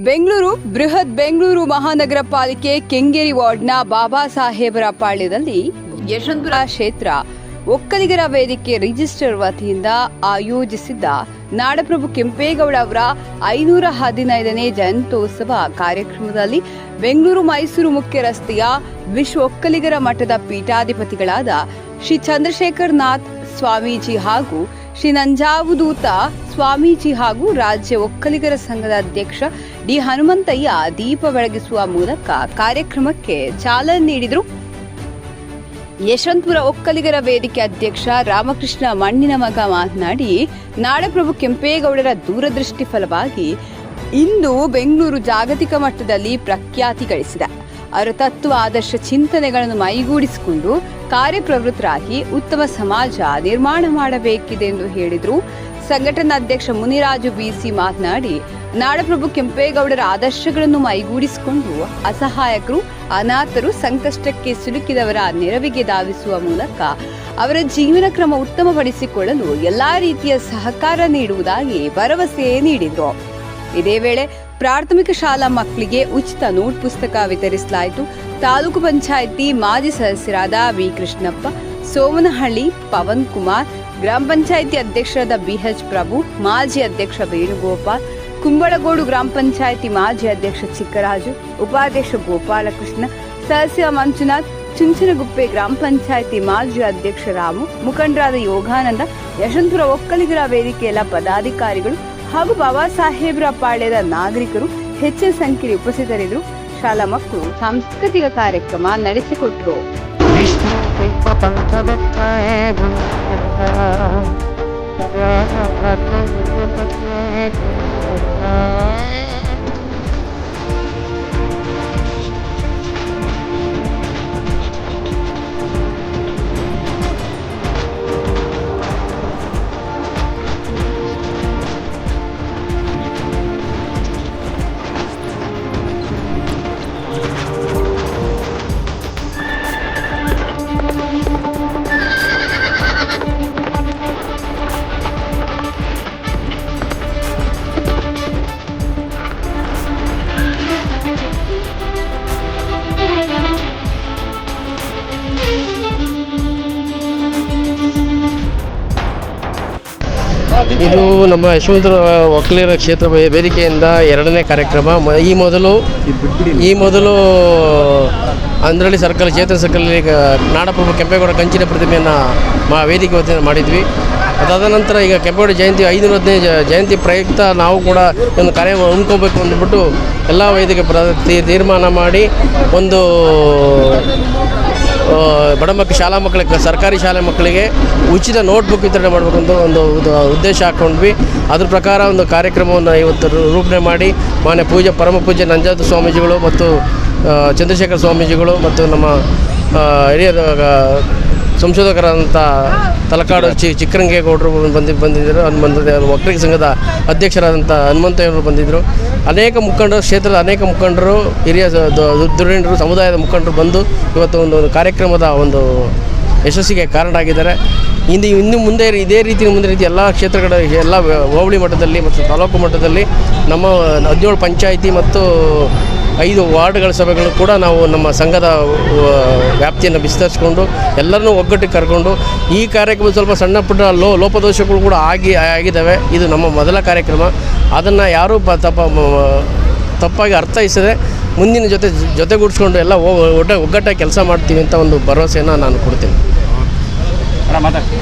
ಬೆಂಗಳೂರು ಬೃಹತ್ ಬೆಂಗಳೂರು ಮಹಾನಗರ ಪಾಲಿಕೆ ಕೆಂಗೇರಿ ವಾರ್ಡ್ನ ಬಾಬಾ ಸಾಹೇಬರ ಪಾಳ್ಯದಲ್ಲಿ ಯಶವಂತಪುರ ಕ್ಷೇತ್ರ ಒಕ್ಕಲಿಗರ ವೇದಿಕೆ ರಿಜಿಸ್ಟರ್ ವತಿಯಿಂದ ಆಯೋಜಿಸಿದ್ದ ನಾಡಪ್ರಭು ಕೆಂಪೇಗೌಡ ಅವರ ಐನೂರ ಹದಿನೈದನೇ ಜಯಂತ್ಯೋತ್ಸವ ಕಾರ್ಯಕ್ರಮದಲ್ಲಿ ಬೆಂಗಳೂರು ಮೈಸೂರು ಮುಖ್ಯ ರಸ್ತೆಯ ವಿಶ್ವ ಒಕ್ಕಲಿಗರ ಮಠದ ಪೀಠಾಧಿಪತಿಗಳಾದ ಶ್ರೀ ಚಂದ್ರಶೇಖರ್ ನಾಥ್ ಸ್ವಾಮೀಜಿ ಹಾಗೂ ಶ್ರೀ ನಂಜಾವುದೂತ ಸ್ವಾಮೀಜಿ ಹಾಗೂ ರಾಜ್ಯ ಒಕ್ಕಲಿಗರ ಸಂಘದ ಅಧ್ಯಕ್ಷ ಡಿ ಹನುಮಂತಯ್ಯ ದೀಪ ಬೆಳಗಿಸುವ ಮೂಲಕ ಕಾರ್ಯಕ್ರಮಕ್ಕೆ ಚಾಲನೆ ನೀಡಿದರು. ಯಶವಂತಪುರ ಒಕ್ಕಲಿಗರ ವೇದಿಕೆ ಅಧ್ಯಕ್ಷ ರಾಮಕೃಷ್ಣ ಮಣ್ಣಿನ ಮಗ ಮಾತನಾಡಿ, ನಾಡಪ್ರಭು ಕೆಂಪೇಗೌಡರ ದೂರದೃಷ್ಟಿ ಫಲವಾಗಿ ಇಂದು ಬೆಂಗಳೂರು ಜಾಗತಿಕ ಮಟ್ಟದಲ್ಲಿ ಪ್ರಖ್ಯಾತಿ ಗಳಿಸಿದೆ. ಅವರ ತತ್ವ ಆದರ್ಶ ಚಿಂತನೆಗಳನ್ನು ಮೈಗೂಡಿಸಿಕೊಂಡು ಕಾರ್ಯಪ್ರವೃತ್ತರಾಗಿ ಉತ್ತಮ ಸಮಾಜ ನಿರ್ಮಾಣ ಮಾಡಬೇಕಿದೆ ಎಂದು ಹೇಳಿದರು. ಸಂಘಟನಾ ಅಧ್ಯಕ್ಷ ಮುನಿರಾಜು ಬಿಸಿ ಮಾತನಾಡಿ, ನಾಡಪ್ರಭು ಕೆಂಪೇಗೌಡರ ಆದರ್ಶಗಳನ್ನು ಮೈಗೂಡಿಸಿಕೊಂಡು ಅಸಹಾಯಕರು, ಅನಾಥರು ಸಂಕಷ್ಟಕ್ಕೆ ಸಿಲುಕಿದವರ ನೆರವಿಗೆ ಧಾವಿಸುವ ಮೂಲಕ ಅವರ ಜೀವನ ಕ್ರಮ ಉತ್ತಮಪಡಿಸಿಕೊಳ್ಳಲು ಎಲ್ಲಾ ರೀತಿಯ ಸಹಕಾರ ನೀಡುವುದಾಗಿ ಭರವಸೆ ನೀಡಿದರು. ಇದೇ ವೇಳೆ ಪ್ರಾಥಮಿಕ ಶಾಲಾ ಮಕ್ಕಳಿಗೆ ಉಚಿತ ನೋಟ್ ಪುಸ್ತಕ ವಿತರಿಸಲಾಯಿತು. ತಾಲೂಕು ಪಂಚಾಯಿತಿ ಮಾಜಿ ಸದಸ್ಯರಾದ ವಿ ಕೃಷ್ಣಪ್ಪ, ಸೋಮನಹಳ್ಳಿ ಪವನ್ ಕುಮಾರ್, ಗ್ರಾಮ ಪಂಚಾಯಿತಿ ಅಧ್ಯಕ್ಷರಾದ ಬಿಎಚ್ ಪ್ರಭು, ಮಾಜಿ ಅಧ್ಯಕ್ಷ ವೇಣುಗೋಪಾಲ್, ಕುಂಬಳಗೋಡು ಗ್ರಾಮ ಪಂಚಾಯಿತಿ ಮಾಜಿ ಅಧ್ಯಕ್ಷ ಚಿಕ್ಕರಾಜು, ಉಪಾಧ್ಯಕ್ಷ ಗೋಪಾಲಕೃಷ್ಣ, ಸದಸ್ಯ ಮಂಜುನಾಥ್, ಚುಂಚನಗುಪ್ಪೆ ಗ್ರಾಮ ಪಂಚಾಯಿತಿ ಮಾಜಿ ಅಧ್ಯಕ್ಷ ರಾಮು, ಮುಖಂಡರಾದ ಯೋಗಾನಂದ, ಯಶವಂತಪುರ ಒಕ್ಕಲಿಗರ ವೇದಿಕೆಯ ಪದಾಧಿಕಾರಿಗಳು ಹಾಗೂ ಬಾಬಾ ಸಾಹೇಬ್ರ ಪಾಳ್ಯದ ನಾಗರಿಕರು ಹೆಚ್ಚಿನ ಸಂಖ್ಯೆಯಲ್ಲಿ ಉಪಸ್ಥಿತರಿದ್ದರು. ಶಾಲಾ ಮಕ್ಕಳು ಸಾಂಸ್ಕೃತಿಕ ಕಾರ್ಯಕ್ರಮ ನಡೆಸಿಕೊಟ್ರು ಇದು ನಮ್ಮ ಯಶವಂತರ ಒಕ್ಕಲಿಗರ ಕ್ಷೇತ್ರ ವೇದಿಕೆಯಿಂದ ಎರಡನೇ ಕಾರ್ಯಕ್ರಮ. ಈ ಮೊದಲು ಈ ಮೊದಲು ಅಂದ್ರಳ್ಳಿ ಸರ್ಕಲ್, ಚೇತನ ಸರ್ಕಲ್ಲಿ ನಾಡಪ್ರಭು ಕೆಂಪೇಗೌಡ ಕಂಚಿನ ಪ್ರತಿಮೆಯನ್ನು ಮಾ ವೇದಿಕೆ ವತಿಯಿಂದ ಮಾಡಿದ್ವಿ. ಅದಾದ ನಂತರ ಈಗ ಕೆಂಪೇಗೌಡ ಜಯಂತಿ ಐನೂರ ಹದಿನೈದು ಜಯಂತಿ ಪ್ರಯುಕ್ತ ನಾವು ಕೂಡ ಒಂದು ಕಾರ್ಯ ಹಮ್ಮಿಕೋಬೇಕು ಅಂದ್ಬಿಟ್ಟು ಎಲ್ಲ ವೇದಿಕೆ ಪ್ರ ತೀರ್ಮಾನ ಮಾಡಿ ಒಂದು ಬಡ ಮಕ್ಕಳು ಶಾಲಾ ಮಕ್ಕಳಿಗೆ, ಸರ್ಕಾರಿ ಶಾಲೆ ಮಕ್ಕಳಿಗೆ ಉಚಿತ ನೋಟ್ಬುಕ್ ವಿತರಣೆ ಮಾಡಬೇಕಂತ ಒಂದು ಉದ- ಉದ್ದೇಶ ಹಾಕ್ಕೊಂಡ್ವಿ ಅದ್ರ ಪ್ರಕಾರ ಒಂದು ಕಾರ್ಯಕ್ರಮವನ್ನು ಇವತ್ತು ರೂಪಣೆ ಮಾಡಿ ಮಾನ್ಯ ಪೂಜೆ ಪರಮ ಪೂಜೆ ನಂಜಾತ ಸ್ವಾಮೀಜಿಗಳು ಮತ್ತು ಚಂದ್ರಶೇಖರ ಸ್ವಾಮೀಜಿಗಳು ಮತ್ತು ನಮ್ಮ ಹಿರಿಯ ಸಂಶೋಧಕರಾದಂಥ ತಲಕಾಡು ಚಿ ಚಿಕ್ಕರಂಗೇಗೌಡರು ಬಂದಿ ಬಂದಿದ್ದರು ಹನುಮಂತ ಒಕ್ಕಲಿಗ ಸಂಘದ ಅಧ್ಯಕ್ಷರಾದಂಥ ಹನುಮಂತಯ್ಯವರು ಬಂದಿದ್ದರು ಅನೇಕ ಮುಖಂಡರು, ಕ್ಷೇತ್ರದ ಅನೇಕ ಮುಖಂಡರು, ಹಿರಿಯ ಧುರೀಣರು ಸಮುದಾಯದ ಮುಖಂಡರು ಬಂದು ಇವತ್ತು ಒಂದು ಒಂದು ಕಾರ್ಯಕ್ರಮದ ಒಂದು ಯಶಸ್ಸಿಗೆ ಕಾರಣ ಆಗಿದ್ದಾರೆ ಇಂದು ಇನ್ನು ಮುಂದೆ ಇದೇ ರೀತಿ ಮುಂದೆ ರೀತಿ ಎಲ್ಲ ಕ್ಷೇತ್ರಗಳ ಎಲ್ಲ ಹೋಬಳಿ ಮಟ್ಟದಲ್ಲಿ ಮತ್ತು ತಾಲೂಕು ಮಟ್ಟದಲ್ಲಿ ನಮ್ಮ ಹದಿನೇಳು ಪಂಚಾಯಿತಿ ಮತ್ತು ಐದು ವಾರ್ಡ್ಗಳ ಸಭೆಗಳು ಕೂಡ ನಾವು ನಮ್ಮ ಸಂಘದ ವ್ಯಾಪ್ತಿಯನ್ನು ವಿಸ್ತರಿಸ್ಕೊಂಡು ಎಲ್ಲರನ್ನೂ ಒಗ್ಗಟ್ಟಿಗೆ ಕರ್ಕೊಂಡು ಈ ಕಾರ್ಯಕ್ರಮ ಸ್ವಲ್ಪ ಸಣ್ಣ ಪುಟ್ಟ ಲೋ, ಲೋಪದೋಷಗಳು ಕೂಡ ಆಗಿ, ಆಗಿದ್ದಾವೆ. ಇದು ನಮ್ಮ ಮೊದಲ ಕಾರ್ಯಕ್ರಮ. ಅದನ್ನು ಯಾರೂ ಪ, ತಪ್ಪ ತಪ್ಪಾಗಿ ಅರ್ಥೈಸದೆ ಮುಂದಿನ ಜೊತೆ, ಜೊತೆಗೂಡಿಸ್ಕೊಂಡು ಎಲ್ಲ ಒಟ್ಟ ಒಗ್ಗಟ್ಟಾಗಿ ಕೆಲಸ ಮಾಡ್ತೀವಿ ಅಂತ ಒಂದು ಭರವಸೆಯನ್ನು ನಾನು ಕೊಡ್ತೀನಿ.